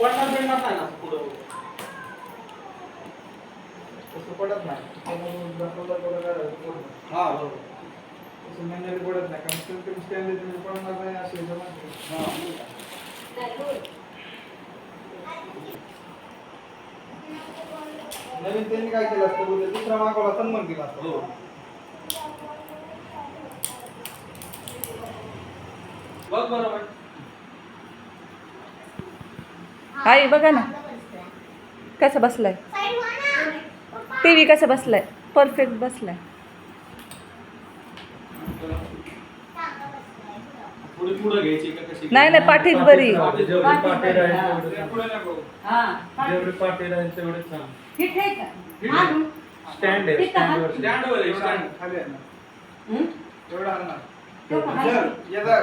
पडणार बिडणार नाही ना पुढं तसं पडत नाही त्यामुळे थोडं काय हा बरोबर तसं मेंदरी पडत नाही कारण कमी कमी स्टँड तुम्ही पडणार नाही असे जमा हा नवीन त्यांनी काय केलं असतं बोलले दुसरा मागवला सन्मान केला असतो हो बघ बरोबर आई बघा ना. कसं बसलाय? टी व्ही कसं बसलाय? परफेक्ट बसलाय. पुढे पुढे घ्यायची का कशी? नाही नाही पाठीत बरी.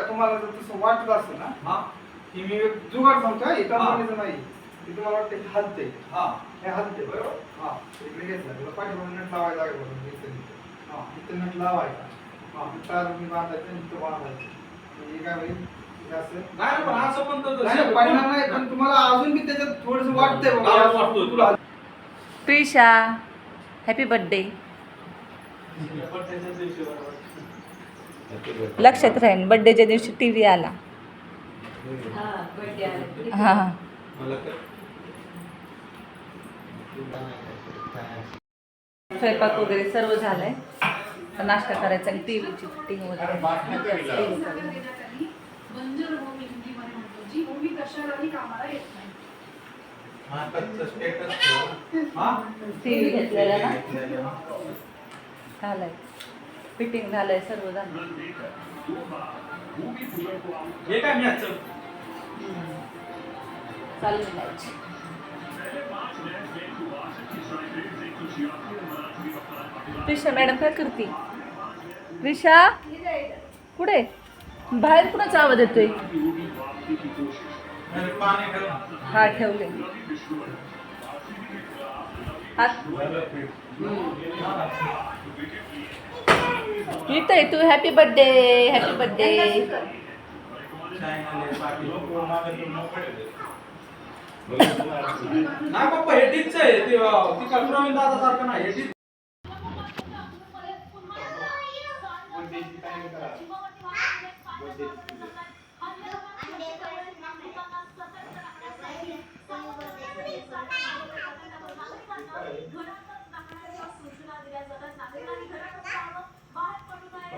तुम्हाला जर तसं वाटत असेल ना हा. की मी एक जुगाड सांगतो हे कंपनीचं नाही. तुम्हाला वाटतं की हलते. हा. हे हलते. बरोबर? हा. इकडे घेतलं. तुला पाठीमागे नट लावायला लागेल बघा, इथं इथं. हा. इथं नट लावायचा. हा. तार मी बांधायचं आणि इथं बांधायचं. म्हणजे काय होईल हे असं? नाही पण असं पण तर नाही नाही, पडणार नाही पण तुम्हाला अजून बी त्याच्यात थोडस वाटतंय बाबा वाटतोय तुला. प्रिशा हॅपी बर्थडे लक्षात राहील बर्थडेच्या दिवशी टी व्ही आला. हां हां. स्वयंपाक वगैरे सर्व झालंय. नाश्ता करायचा आणि टी व्हीची फिटिंग वगैरे. बंजर भूमी हिंदीमध्ये म्हणतो जी भूमी कशालाही कामाला येत नाही हा टी व्ही घेतलेला ना? झालंय. फिटिंग झालंय सर्व झालं. हे काय मॅच चालू प्रिशा मॅडम काय करते? प्रिशा कुठे? बाहेर कुणाचा आवाज येतोय? हा ठेवले. हात इथं आहे तू हॅपी बर्थडे हॅपी बर्थडे नाही पप्पा हे टीच आहे ते ती प्रवीण दादा सारखं नाही हे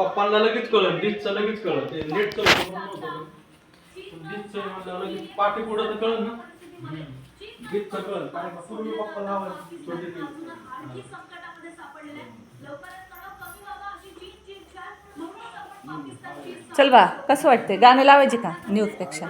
पप्पांना लगेच कळलं डिचचं लगेच कळलं ते म्हणून नव्हतं. डिचचं म्हटलं लगेच पाठी पुढं तर कळलं ना. डिचचं कळलं. कारण का पूर्वी पप्पा लावायचे छोटे ते. चल बा कसं वाटतंय? गाणं लावायचे का? न्यूजपेक्षा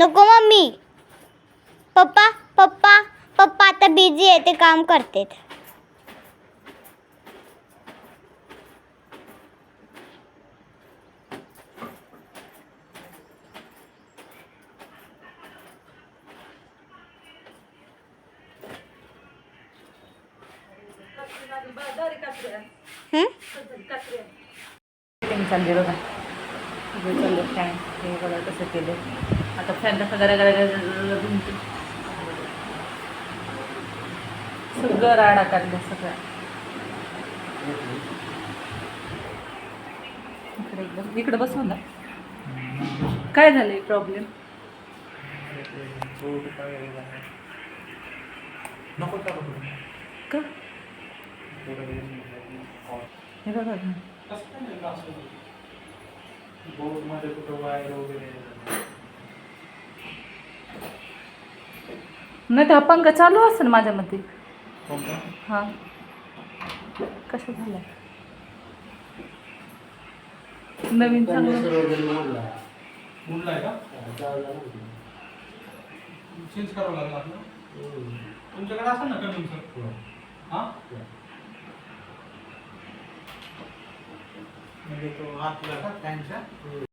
नको मम्मी. पप्पा पप्पा पप्पा आता बिझी आहे ते काम करतेत. हं? फिटिंग चाललं फॅन हे बघा कसं केलं आता फॅन कसा गरा गरा. सगळं राडा काढलं सगळं. इकडे एकदम इकडे बसव ना काय झालंय प्रॉब्लेम. का? हे बघा ना. कसं काय नाही तर हा पंखा चालू असेल माझ्या मते. हा. कसं झालं नवीन चांगलं. मुलला आहे का? चेंज करावं लागलं आपलं तुमच्याकडे असेल ना कमी सर? हा. म्हणजे तो आतला का फॅनच्या